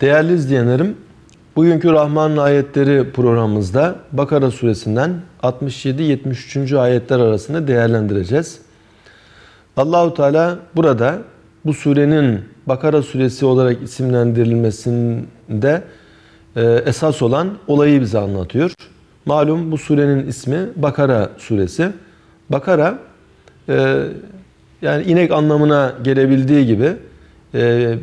Değerli izleyenlerim, bugünkü Rahman'ın ayetleri programımızda Bakara suresinden 67-73. ayetler arasında değerlendireceğiz. Allahu Teala burada bu surenin Bakara suresi olarak isimlendirilmesinde e, esas olan olayı bize anlatıyor. Malum bu surenin ismi Bakara suresi. Bakara e, yani inek anlamına gelebildiği gibi e,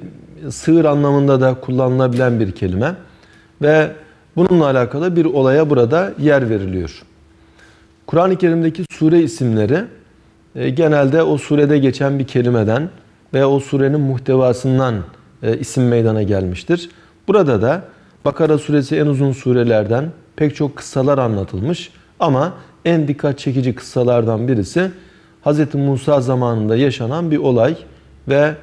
sığır anlamında da kullanılabilen bir kelime ve bununla alakalı bir olaya burada yer veriliyor. Kur'an-ı Kerim'deki sure isimleri e, genelde o surede geçen bir kelimeden veya o surenin muhtevasından e, isim meydana gelmiştir. Burada da Bakara suresi en uzun surelerden pek çok kıssalar anlatılmış ama en dikkat çekici kıssalardan birisi Hz. Musa zamanında yaşanan bir olay ve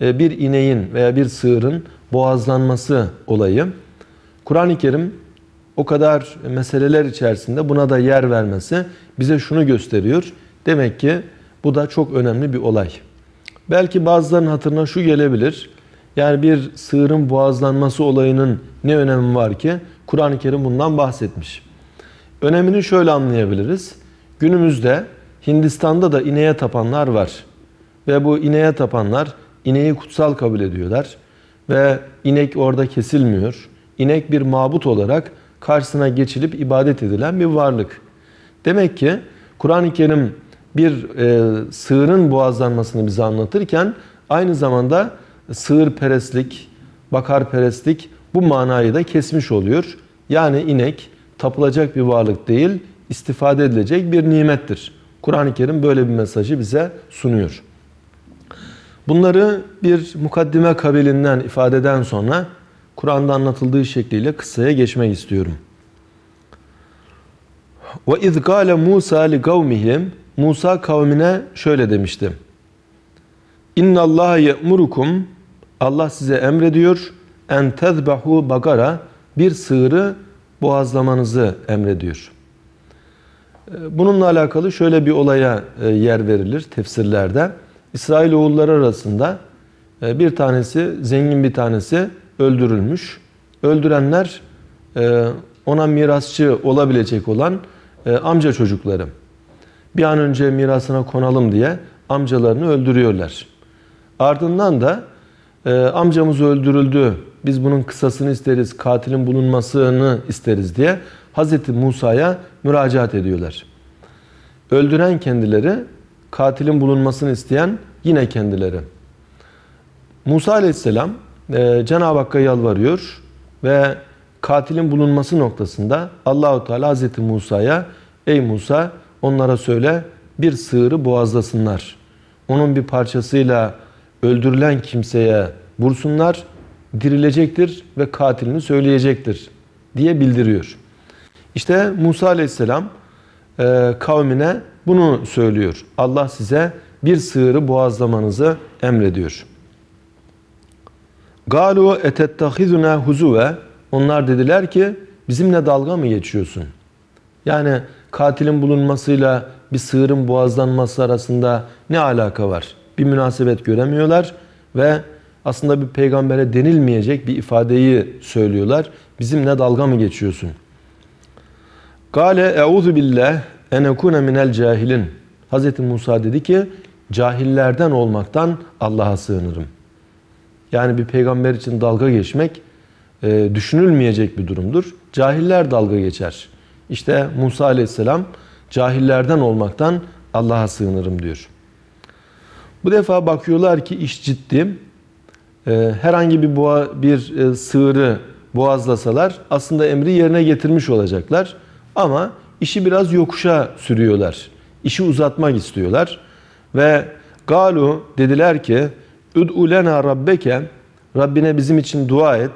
bir ineğin veya bir sığırın boğazlanması olayı. Kur'an-ı Kerim o kadar meseleler içerisinde buna da yer vermesi bize şunu gösteriyor. Demek ki bu da çok önemli bir olay. Belki bazılarının hatırına şu gelebilir. Yani bir sığırın boğazlanması olayının ne önemi var ki? Kur'an-ı Kerim bundan bahsetmiş. Önemini şöyle anlayabiliriz. Günümüzde Hindistan'da da ineğe tapanlar var. Ve bu ineğe tapanlar ineği kutsal kabul ediyorlar. Ve inek orada kesilmiyor. İnek bir mabut olarak karşısına geçilip ibadet edilen bir varlık. Demek ki Kur'an-ı Kerim bir e, sığırın boğazlanmasını bize anlatırken aynı zamanda sığır perestlik, bakar perestlik bu manayı da kesmiş oluyor. Yani inek tapılacak bir varlık değil, istifade edilecek bir nimettir. Kur'an-ı Kerim böyle bir mesajı bize sunuyor. Bunları bir mukaddime kabilinden ifadeden sonra Kur'an'da anlatıldığı şekliyle kıssaya geçmek istiyorum. Ve iz gâle Musa li kavmihim Musa kavmine şöyle demişti. İnna Allah ye'murukum Allah size emrediyor en tezbahu bagara bir sığırı boğazlamanızı emrediyor. Bununla alakalı şöyle bir olaya e, yer verilir tefsirlerde. İsrail oğulları arasında e, bir tanesi, zengin bir tanesi öldürülmüş. Öldürenler e, ona mirasçı olabilecek olan amca çocukları. Bir an önce mirasına konalım diye amcalarını öldürüyorlar. Ardından da amcamız öldürüldü, biz bunun kısasını isteriz, katilin bulunmasını isteriz diye Hz. Musa'ya müracaat ediyorlar. Öldüren kendileri, katilin bulunmasını isteyen yine kendileri. Musa aleyhisselam e, Cenab-ı Hakk'a yalvarıyor ve katilin bulunması noktasında Allahu Teala Hz. Musa'ya ey Musa onlara söyle bir sığırı boğazlasınlar. Onun bir parçasıyla öldürülen kimseye vursunlar, dirilecektir ve katilini söyleyecektir diye bildiriyor. İşte Musa aleyhisselam e, kavmine bunu söylüyor. Allah size bir sığırı boğazlamanızı emrediyor. Galu etettahizuna huzuve onlar dediler ki bizimle dalga mı geçiyorsun? Yani katilin bulunmasıyla bir sığırın boğazlanması arasında ne alaka var? Bir münasebet göremiyorlar ve aslında bir peygambere denilmeyecek bir ifadeyi söylüyorlar. Bizimle dalga mı geçiyorsun? Gale euzu billah en ekune minel cahilin. Hz. Musa dedi ki cahillerden olmaktan Allah'a sığınırım. Yani bir peygamber için dalga geçmek e, düşünülmeyecek bir durumdur. Cahiller dalga geçer. İşte Musa aleyhisselam cahillerden olmaktan Allah'a sığınırım diyor. Bu defa bakıyorlar ki iş ciddi. E, herhangi bir boğa, bir e, sığırı boğazlasalar aslında emri yerine getirmiş olacaklar. Ama işi biraz yokuşa sürüyorlar. İşi uzatmak istiyorlar. Ve galu dediler ki Üd'u lena rabbeke Rabbine bizim için dua et.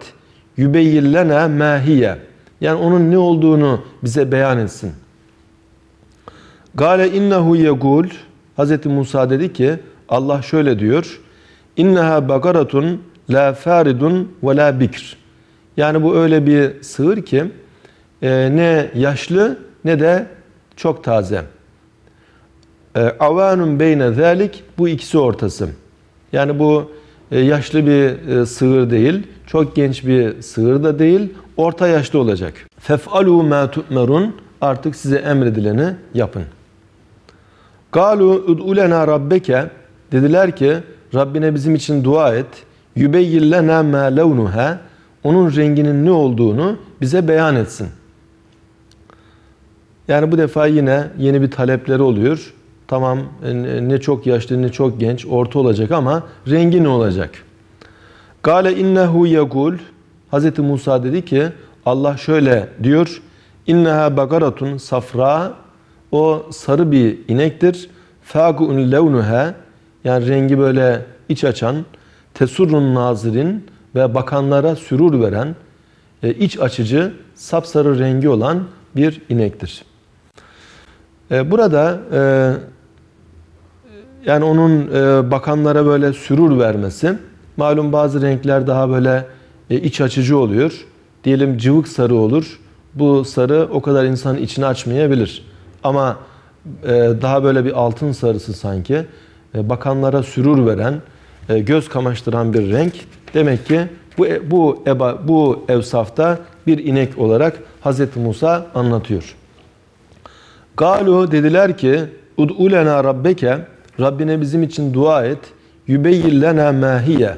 Yübeyyillena mahiye. Yani onun ne olduğunu bize beyan etsin. Gale innehu yegul Hz. Musa dedi ki Allah şöyle diyor. İnneha bakaratun la faridun ve la bikr. Yani bu öyle bir sığır ki e, ne yaşlı ne de çok taze. E, avanun beyne zalik bu ikisi ortası. Yani bu e, yaşlı bir e, sığır değil, çok genç bir sığır da değil, orta yaşlı olacak. Fef'alu ma tu'merun artık size emredileni yapın. Galu ud'ulena rabbeke dediler ki Rabbine bizim için dua et. Yübeyyillena ma levnuha onun renginin ne olduğunu bize beyan etsin. Yani bu defa yine yeni bir talepleri oluyor. Tamam ne çok yaşlı ne çok genç orta olacak ama rengi ne olacak? Gale innehu yegul Hz. Musa dedi ki Allah şöyle diyor. İnneha bagaratun safra o sarı bir inektir. Fagu'un levnuha yani rengi böyle iç açan tesurrun nazirin ve bakanlara sürur veren e, iç açıcı sapsarı rengi olan bir inektir. E, burada e, yani onun bakanlara böyle sürur vermesi malum bazı renkler daha böyle iç açıcı oluyor. Diyelim cıvık sarı olur. Bu sarı o kadar insanın içini açmayabilir. Ama daha böyle bir altın sarısı sanki bakanlara sürur veren, göz kamaştıran bir renk. Demek ki bu e, bu eba bu evsafta bir inek olarak Hz. Musa anlatıyor. Galu dediler ki ud'ulena rabbeke Rabbine bizim için dua et. Yübeyyillena mahiye.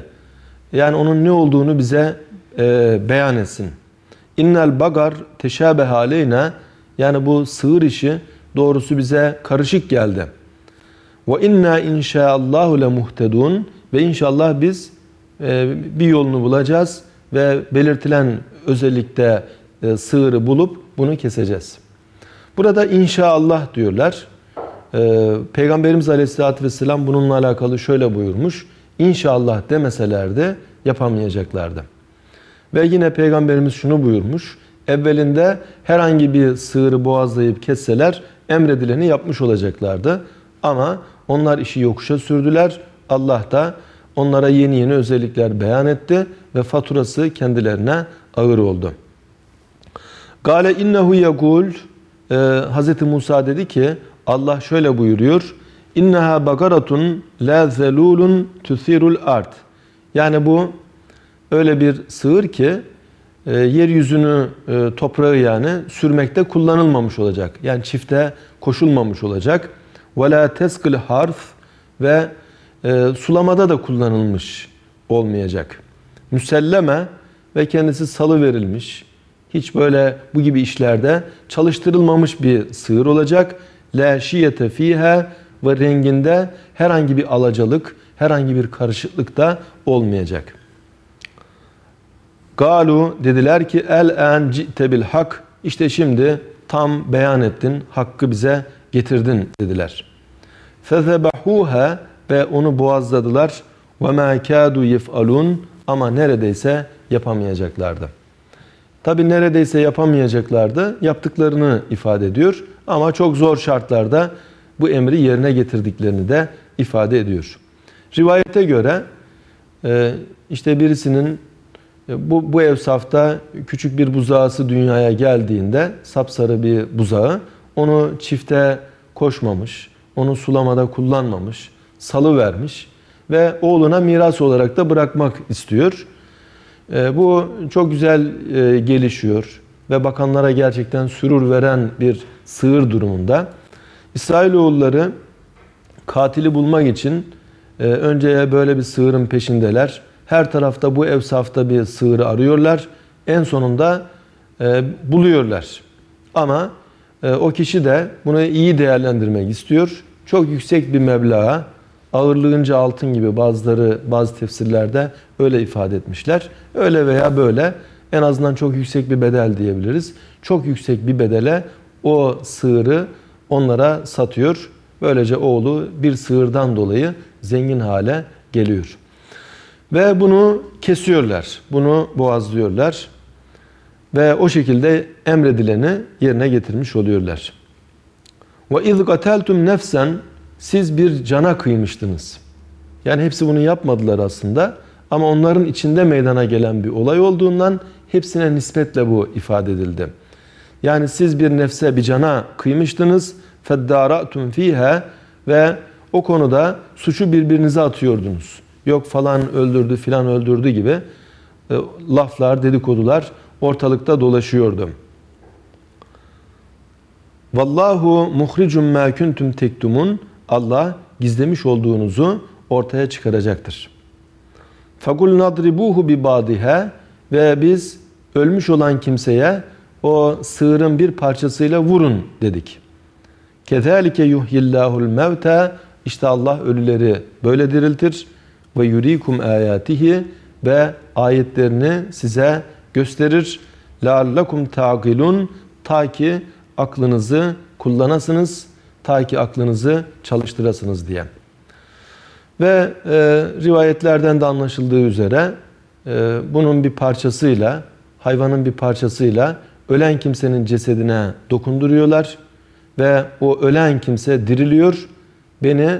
Yani onun ne olduğunu bize e, beyan etsin. İnnel bagar teşabeh aleyna yani bu sığır işi doğrusu bize karışık geldi. Ve inna inşaallahu le muhtedun ve inşallah biz e, bir yolunu bulacağız ve belirtilen özellikle e, sığırı bulup bunu keseceğiz. Burada inşallah diyorlar. E, Peygamberimiz Aleyhisselatü Vesselam bununla alakalı şöyle buyurmuş. İnşallah demeselerdi yapamayacaklardı. Ve yine Peygamberimiz şunu buyurmuş. Evvelinde herhangi bir sığırı boğazlayıp kesseler emredileni yapmış olacaklardı. Ama onlar işi yokuşa sürdüler. Allah da onlara yeni yeni özellikler beyan etti ve faturası kendilerine ağır oldu. Gale innehu yegul e, Hz. Musa dedi ki Allah şöyle buyuruyor. İnneha bakaratun la zelulun tusirul art. Yani bu öyle bir sığır ki e, yeryüzünü e, toprağı yani sürmekte kullanılmamış olacak. Yani çifte koşulmamış olacak. Ve la teskil harf ve e, sulamada da kullanılmış olmayacak. Müselleme ve kendisi salı verilmiş. Hiç böyle bu gibi işlerde çalıştırılmamış bir sığır olacak. La şiyete fiha ve renginde herhangi bir alacalık, herhangi bir karışıklık da olmayacak. Galu dediler ki el en bil hak. İşte şimdi tam beyan ettin, hakkı bize getirdin dediler. Fezebahuha ve onu boğazladılar. Ve ma kadu yef'alun ama neredeyse yapamayacaklardı. Tabi neredeyse yapamayacaklardı. Yaptıklarını ifade ediyor. Ama çok zor şartlarda bu emri yerine getirdiklerini de ifade ediyor. Rivayete göre e, işte birisinin e, bu, bu evsafta küçük bir buzağısı dünyaya geldiğinde sapsarı bir buzağı onu çifte koşmamış, onu sulamada kullanmamış, salı vermiş ve oğluna miras olarak da bırakmak istiyor. E, bu çok güzel e, gelişiyor ve bakanlara gerçekten sürur veren bir sığır durumunda. İsrailoğulları katili bulmak için e, önce böyle bir sığırın peşindeler. Her tarafta bu evsafta bir sığırı arıyorlar. En sonunda buluyorlar. Ama o kişi de bunu iyi değerlendirmek istiyor. Çok yüksek bir meblağa ağırlığınca altın gibi bazıları bazı tefsirlerde öyle ifade etmişler. Öyle veya böyle en azından çok yüksek bir bedel diyebiliriz. Çok yüksek bir bedele o sığırı onlara satıyor. Böylece oğlu bir sığırdan dolayı zengin hale geliyor. Ve bunu kesiyorlar. Bunu boğazlıyorlar. Ve o şekilde emredileni yerine getirmiş oluyorlar. Ve iz gateltum nefsen siz bir cana kıymıştınız. Yani hepsi bunu yapmadılar aslında. Ama onların içinde meydana gelen bir olay olduğundan hepsine nispetle bu ifade edildi. Yani siz bir nefse bir cana kıymıştınız. فَدَّارَأْتُمْ fiha ve o konuda suçu birbirinize atıyordunuz. yok falan öldürdü filan öldürdü gibi e, laflar, dedikodular ortalıkta dolaşıyordu. Vallahu muhricun ma kuntum tektumun. Allah gizlemiş olduğunuzu ortaya çıkaracaktır. Fakul nadribuhu bi badiha ve biz ölmüş olan kimseye o sığırın bir parçasıyla vurun dedik. Kezalike yuhyillahul mevta işte Allah ölüleri böyle diriltir ve yurikum ayatihi ve ayetlerini size gösterir. La'allakum ta'gilun ta ki aklınızı kullanasınız, ta ki aklınızı çalıştırasınız diye. Ve e, rivayetlerden de anlaşıldığı üzere e, bunun bir parçasıyla, hayvanın bir parçasıyla ölen kimsenin cesedine dokunduruyorlar ve o ölen kimse diriliyor. Beni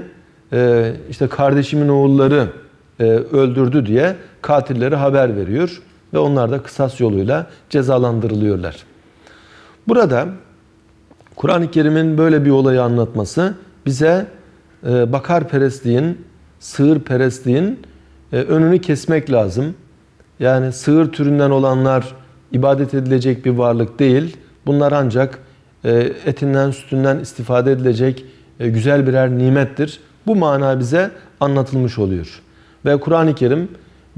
e, işte kardeşimin oğulları e, öldürdü diye katilleri haber veriyor ve onlar da kısas yoluyla cezalandırılıyorlar. Burada Kur'an-ı Kerim'in böyle bir olayı anlatması bize e, bakar perestliğin, sığır perestliğin e, önünü kesmek lazım. Yani sığır türünden olanlar ibadet edilecek bir varlık değil. Bunlar ancak e, etinden, sütünden istifade edilecek e, güzel birer nimettir. Bu mana bize anlatılmış oluyor. Ve Kur'an-ı Kerim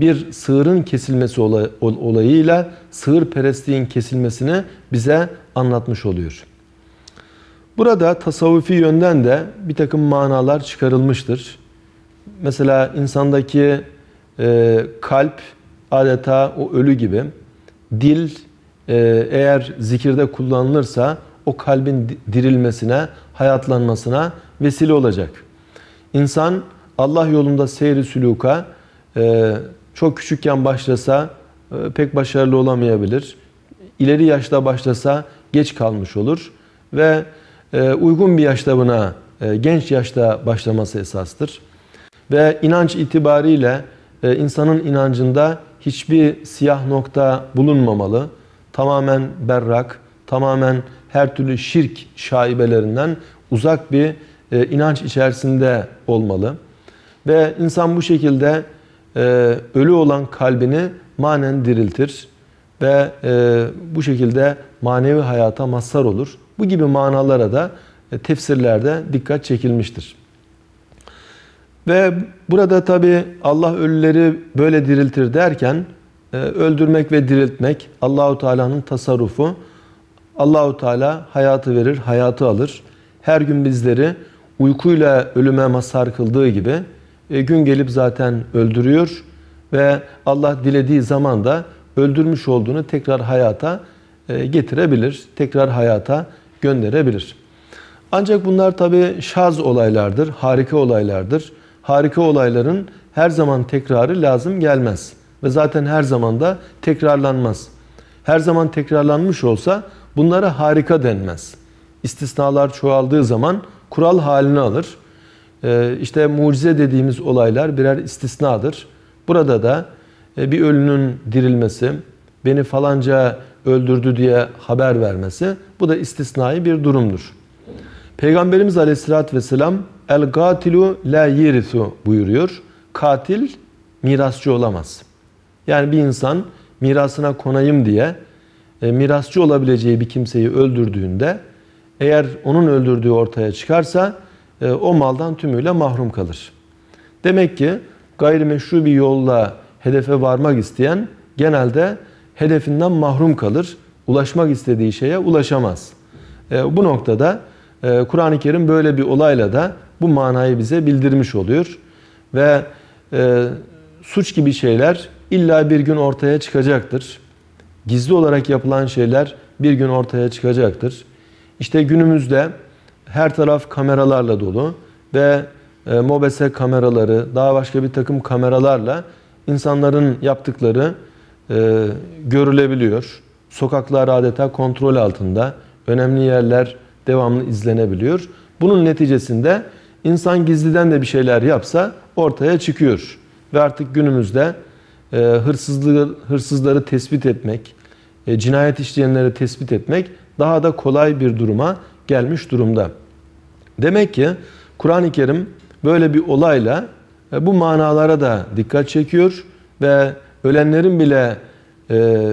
bir sığırın kesilmesi olayıyla sığır perestliğin kesilmesini bize anlatmış oluyor. Burada tasavvufi yönden de bir takım manalar çıkarılmıştır. Mesela insandaki e, kalp adeta o ölü gibi. Dil e, eğer zikirde kullanılırsa o kalbin dirilmesine, hayatlanmasına vesile olacak. İnsan Allah yolunda seyri süluka e, çok küçükken başlasa e, pek başarılı olamayabilir. İleri yaşta başlasa geç kalmış olur ve uygun bir yaşta buna e, genç yaşta başlaması esastır. Ve inanç itibariyle e, insanın inancında hiçbir siyah nokta bulunmamalı. Tamamen berrak, tamamen her türlü şirk şaibelerinden uzak bir inanç içerisinde olmalı. Ve insan bu şekilde ölü olan kalbini manen diriltir ve bu şekilde manevi hayata mazhar olur. Bu gibi manalara da e, tefsirlerde dikkat çekilmiştir. Ve burada tabi Allah ölüleri böyle diriltir derken e, öldürmek ve diriltmek Allahu Teala'nın tasarrufu. Allahu Teala hayatı verir, hayatı alır. Her gün bizleri uykuyla ölüme mazhar kıldığı gibi e, gün gelip zaten öldürüyor ve Allah dilediği zaman da öldürmüş olduğunu tekrar hayata getirebilir. Tekrar hayata gönderebilir. Ancak bunlar tabi şaz olaylardır, harika olaylardır. Harika olayların her zaman tekrarı lazım gelmez. Ve zaten her zaman da tekrarlanmaz. Her zaman tekrarlanmış olsa bunlara harika denmez. İstisnalar çoğaldığı zaman kural halini alır. Ee, işte mucize dediğimiz olaylar birer istisnadır. Burada da e, bir ölünün dirilmesi, beni falanca öldürdü diye haber vermesi bu da istisnai bir durumdur. Peygamberimiz Aleyhisselatü Vesselam El gatilu la yirisu buyuruyor. Katil mirasçı olamaz. Yani bir insan mirasına konayım diye e, mirasçı olabileceği bir kimseyi öldürdüğünde eğer onun öldürdüğü ortaya çıkarsa e, o maldan tümüyle mahrum kalır. Demek ki gayrimeşru bir yolla hedefe varmak isteyen genelde hedefinden mahrum kalır. Ulaşmak istediği şeye ulaşamaz. E, bu noktada e, Kur'an-ı Kerim böyle bir olayla da bu manayı bize bildirmiş oluyor. Ve e, suç gibi şeyler illa bir gün ortaya çıkacaktır. Gizli olarak yapılan şeyler bir gün ortaya çıkacaktır. İşte günümüzde her taraf kameralarla dolu ve e, mobese kameraları, daha başka bir takım kameralarla insanların yaptıkları e, görülebiliyor. Sokaklar adeta kontrol altında. Önemli yerler devamlı izlenebiliyor. Bunun neticesinde insan gizliden de bir şeyler yapsa ortaya çıkıyor. Ve artık günümüzde e, hırsızlığı, hırsızları tespit etmek, e, cinayet işleyenleri tespit etmek daha da kolay bir duruma gelmiş durumda. Demek ki Kur'an-ı Kerim böyle bir olayla e, bu manalara da dikkat çekiyor ve ölenlerin bile e,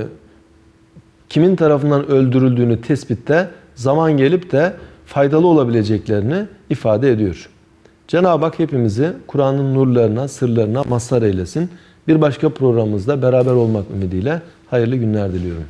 kimin tarafından öldürüldüğünü tespitte zaman gelip de faydalı olabileceklerini ifade ediyor. Cenab-ı Hak hepimizi Kur'an'ın nurlarına, sırlarına mazhar eylesin. Bir başka programımızda beraber olmak ümidiyle hayırlı günler diliyorum.